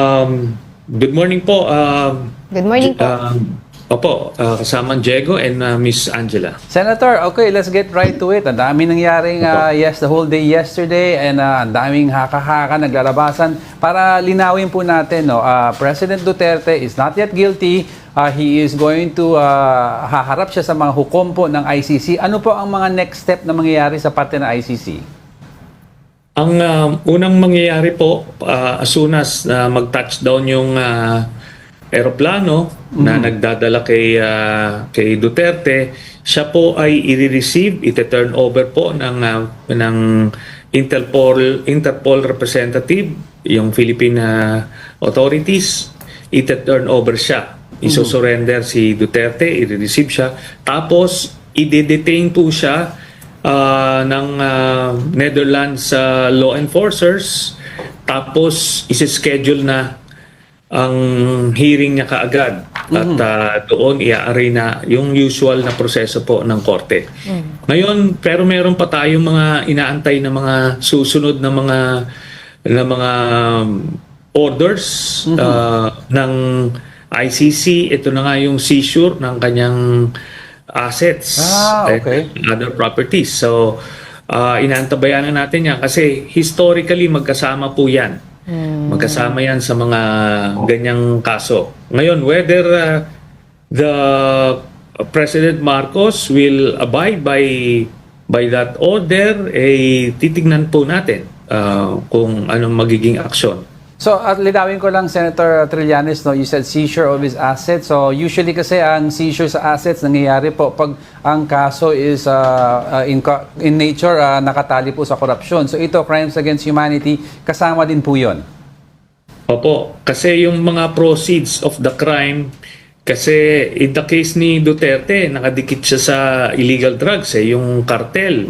Um, good morning po. Um, Good morning po. um, opo, uh, kasama ang Diego and uh, Miss Angela. Senator, okay, let's get right to it. Ang daming nangyaring uh, yes the whole day yesterday and uh, ang daming haka-haka naglalabasan. Para linawin po natin, no, uh, President Duterte is not yet guilty. Uh, he is going to uh, haharap siya sa mga hukom po ng ICC. Ano po ang mga next step na mangyayari sa parte ng ICC? Ang um, unang mangyayari po, uh, as soon as uh, mag-touchdown yung uh, eroplano na nagdadala kay, uh, kay Duterte, siya po ay i-receive, ite-turn over po ng, uh, ng Interpol, Interpol representative, yung Philippine uh, authorities, ite-turn over siya. Iso-surrender si Duterte, i-receive siya. Tapos, i-detain po siya ah, ng ah, Netherlands sa law enforcers. Tapos isi-schedule na ang hearing niya kaagad. At ah, doon i-array na yung usual na proseso po ng korte. Ngayon, pero meron pa tayong mga inaantay na mga susunod na mga na mga orders ah, ng ICC. Ito na nga yung seizure ng kanyang assets Ah, okay. and other properties. So, uh, inaantabayan na natin yan kasi historically magkasama po yan. Magkasama yan sa mga ganyang kaso. Ngayon, whether uh, the President Marcos will abide by by that order, eh, titignan po natin uh, kung anong magiging aksyon. So, at linawin ko lang, Senator Trillanes, no, you said seizure of his assets. So, usually kasi ang seizure sa assets nangyayari po pag ang kaso is uh, uh, in, in nature uh, nakatali po sa korupsyon. So, ito, crimes against humanity, kasama din po yon. Opo, kasi yung mga proceeds of the crime, kasi in the case ni Duterte, nakadikit siya sa illegal drugs, eh, yung cartel.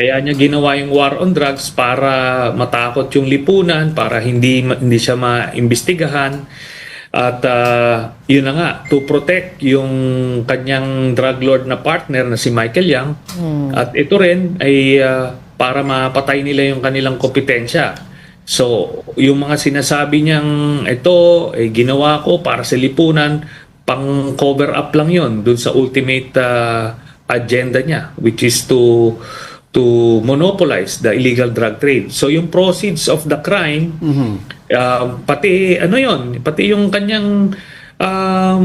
Kaya niya ginawa yung war on drugs para matakot yung lipunan, para hindi hindi siya maimbestigahan. At ah, yun na nga, to protect yung kanyang drug lord na partner na si Michael Yang. At ito rin ay ah, para mapatay nila yung kanilang kompetensya. So, yung mga sinasabi niyang ito, eh, ginawa ko para sa lipunan, pang cover up lang yon dun sa ultimate ah, agenda niya, which is to to monopolize the illegal drug trade. So yung proceeds of the crime, ah, pati ano yon, pati yung kanyang um,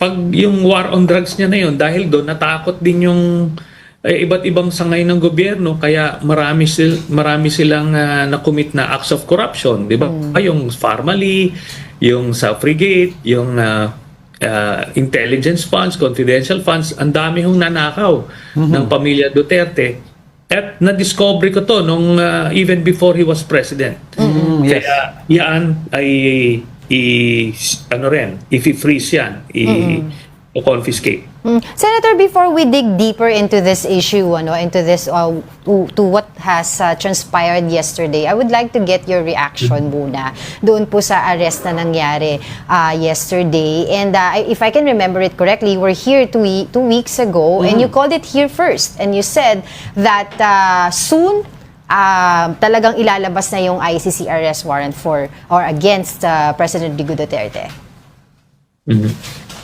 pag yung war on drugs niya na yon dahil doon natakot din yung eh, iba't ibang sangay ng gobyerno kaya marami sil marami silang ah, na-commit na acts of corruption, 'di ba? Yung Farmally, yung sa Frigate, yung ah, ah, intelligence funds, confidential funds, ang dami hong nanakaw ng pamilya Duterte. At na-discover ko to nung ah, even before he was president. Mm, yes. Kaya yan ay i ano rin, i-freeze yan, i confiscate. Mm. Senator, before we dig deeper into this issue, ano, into this, uh, to, to what has uh, transpired yesterday, I would like to get your reaction muna doon po sa arrest na nangyari uh, yesterday. And uh, if I can remember it correctly, were here two, two weeks ago and you called it here first. And you said that uh, soon, uh, talagang ilalabas na yung ICC arrest warrant for or against uh, President Digo Duterte.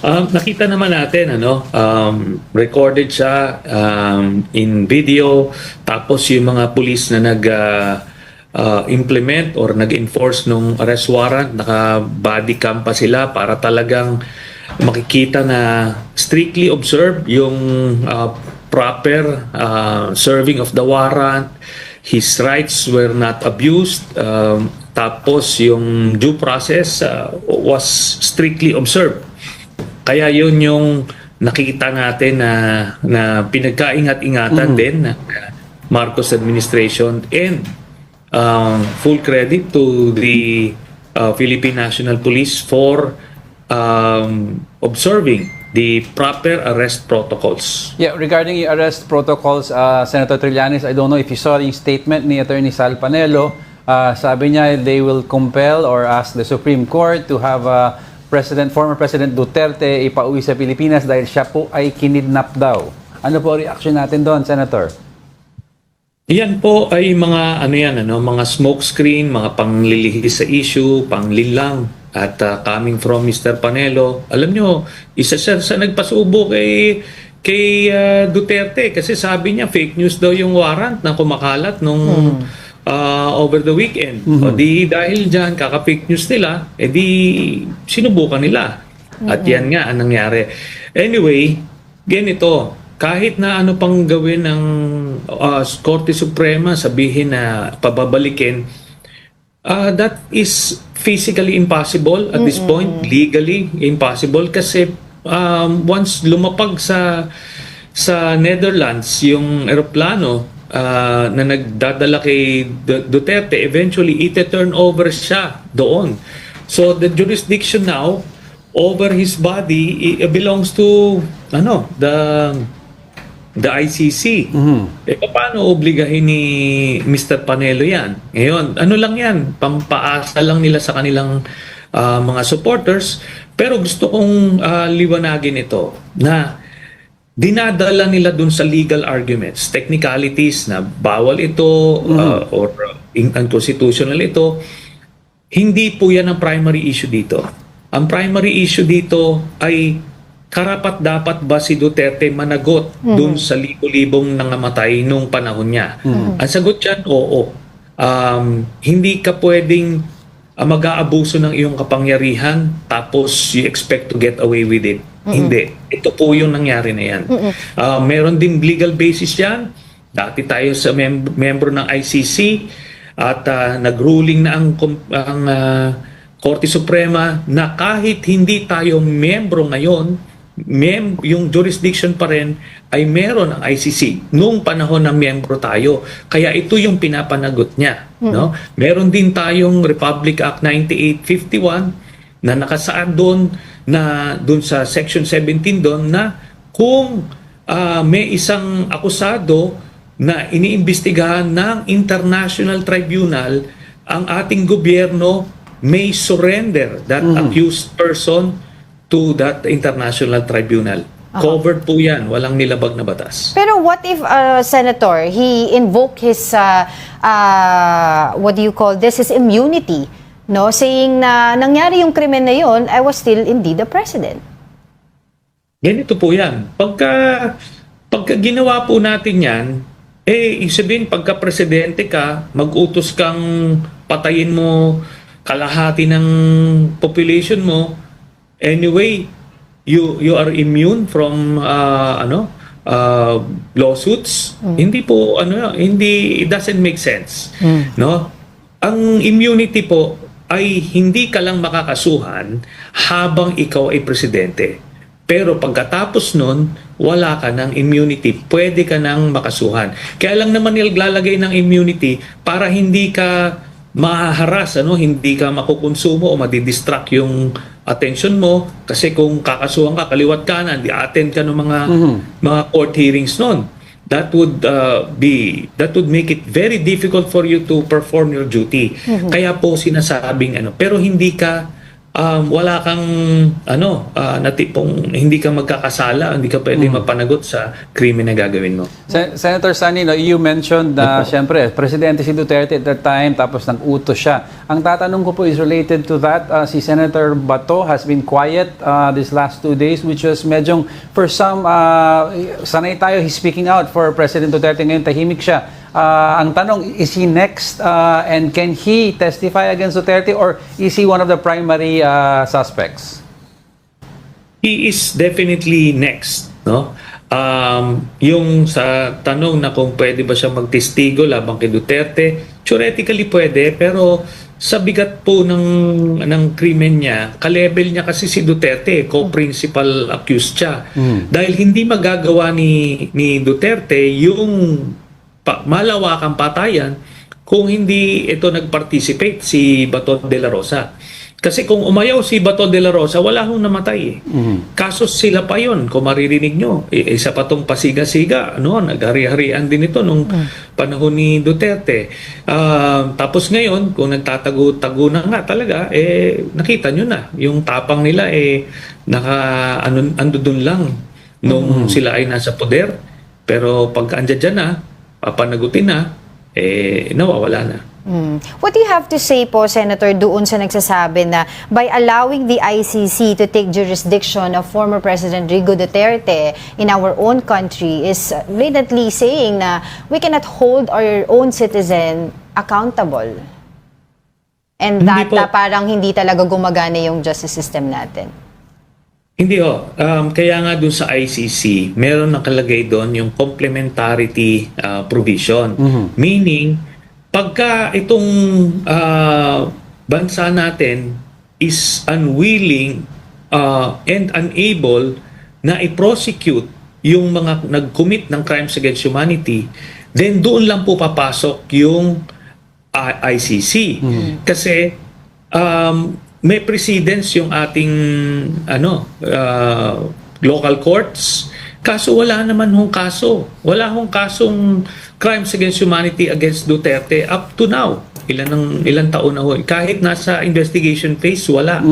Um, nakita naman natin ano, um, recorded siya um, in video tapos yung mga pulis na nag uh, uh, implement or nag-enforce nung arrest warrant, naka body cam pa sila para talagang makikita na strictly observe yung uh, proper uh, serving of the warrant. His rights were not abused. Um, tapos yung due process uh, was strictly observed. Kaya yun yung nakita natin na, na pinagkaingat-ingatan din ng Marcos administration and um, full credit to the uh, Philippine National Police for um, observing the proper arrest protocols. Yeah, regarding yung arrest protocols, uh, Senator Trillanes, I don't know if you saw yung statement ni Attorney Sal Panelo. Uh, sabi niya they will compel or ask the Supreme Court to have uh, President, former President Duterte ipauwi sa Pilipinas dahil siya po ay kinidnap daw. Ano po reaction natin doon, Senator? Yan po ay mga ano yan ano, mga smoke screen, mga panglilihis sa issue, panglilang at uh, coming from Mr. Panelo. Alam nyo, isa siya sa nagpasubo kay kay uh, Duterte kasi sabi niya fake news daw yung warrant na kumakalat nung uh, over the weekend. O di dahil diyan kaka-fake news nila, edi sinubukan nila. At yan nga ang nangyari. Anyway, ganito, kahit na ano pang gawin ng uh, Korte Suprema, sabihin na pababalikin, uh, that is physically impossible at this point, legally impossible kasi um, once lumapag sa sa Netherlands yung eroplano uh, na nagdadala kay Du- Duterte, eventually ite-turn over siya doon. So the jurisdiction now over his body i- belongs to ano, the the ICC. Eh, paano obligahin ni Mr. Panelo yan? Ngayon, ano lang yan? Pampaasa lang nila sa kanilang ah, mga supporters. Pero gusto kong ah, liwanagin ito na dinadala nila dun sa legal arguments, technicalities na bawal ito ah, or in- unconstitutional ito. Hindi po yan ang primary issue dito. Ang primary issue dito ay karapat dapat ba si Duterte managot dun sa libo-libong nangamatay nung panahon niya? Ang sagot dyan, oo. Um, hindi ka pwedeng uh, mag-aabuso ng iyong kapangyarihan tapos you expect to get away with it. Hindi. Ito po yung nangyari na yan. Uh, meron din legal basis yan. Dati tayo sa mem- membro ng ICC at uh, nag-ruling na ang, ang uh, Korte Suprema na kahit hindi tayo membro ngayon, mem yung jurisdiction pa rin ay meron ng ICC nung panahon na miyembro tayo. Kaya ito yung pinapanagot niya. No? Meron din tayong Republic Act 9851 na nakasaad doon na doon sa Section 17 doon na kung ah, may isang akusado na iniimbestigahan ng International Tribunal, ang ating gobyerno may surrender that accused person to that International Tribunal. Covered po yan. Walang nilabag na batas. Pero what if, uh, Senator, he invoke his, uh, uh, what do you call this, his immunity, no? Saying na nangyari yung krimen na yon, I was still indeed the president. Ganito po yan. Pagka, pagka ginawa po natin yan, eh, sabihin, pagka presidente ka, mag-utos kang patayin mo kalahati ng population mo, anyway, you you are immune from uh, ano uh, lawsuits. Hindi po ano hindi it doesn't make sense. No? Ang immunity po ay hindi ka lang makakasuhan habang ikaw ay presidente. Pero pagkatapos nun, wala ka ng immunity. Pwede ka nang makasuhan. Kaya lang naman nilaglalagay ng immunity para hindi ka mahaharas, ano? hindi ka makukonsumo o madidistract yung attention mo kasi kung kakasuhan ka kaliwat kanan, di attend ka ng mga mga court hearings noon. That would uh, be that would make it very difficult for you to perform your duty. Kaya po sinasabing ano, pero hindi ka um, wala kang ano uh, na tipong hindi ka magkakasala, hindi ka pwedeng mapanagot sa krimen na gagawin mo. Sen- Senator Sani, no, you mentioned na siyempre, Presidente si Duterte at that time, tapos nag-utos siya. Ang tatanong ko po is related to that. Uh, si Senator Bato has been quiet uh, these last two days, which was medyong, for some, uh, sanay tayo, he's speaking out for President Duterte ngayon, tahimik siya. Uh, ang tanong, is he next uh, and can he testify against Duterte or is he one of the primary uh, suspects? He is definitely next, no? Um, yung sa tanong na kung pwede ba siya magtestigo labang kay Duterte, theoretically pwede, pero sa bigat po ng ng krimen niya, ka-level niya kasi si Duterte, co-principal accused siya. Dahil hindi magagawa ni ni Duterte yung pa, malawakang patayan kung hindi ito nag-participate si Bato de la Rosa. Kasi kung umayaw si Bato de la Rosa, wala hong namatay eh. Kaso sila pa yon kung maririnig nyo. Eh, isa pa tong pasiga-siga, ano, naghari-harian din ito nung panahon ni Duterte. Ah, tapos ngayon, kung nagtatago-tago na nga talaga, eh, nakita nyo na, yung tapang nila, eh, naka, ano, ando dun lang nung sila ay nasa poder. Pero pag andyan dyan na, papanagutin na, eh, nawawala na. Mm. What do you have to say po, Senator, doon sa nagsasabi na by allowing the ICC to take jurisdiction of former President Rigo Duterte in our own country is blatantly saying na we cannot hold our own citizen accountable. And Hindi that po. na parang hindi talaga gumagana yung justice system natin. Hindi ho. Um, kaya nga dun sa ICC, meron nakalagay doon yung complementarity uh, provision. Meaning, pagka itong uh, bansa natin is unwilling uh, and unable na i-prosecute yung mga nag-commit ng crimes against humanity, then doon lang po papasok yung uh, ICC. Kasi um, may precedence yung ating ano uh, local courts. Kaso wala naman hong kaso. Wala hong kasong crimes against humanity against Duterte up to now. Ilan ng ilang taon na ho. Kahit nasa investigation phase wala.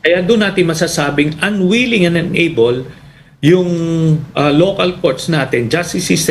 Kaya doon natin masasabing unwilling and unable yung uh, local courts natin justice system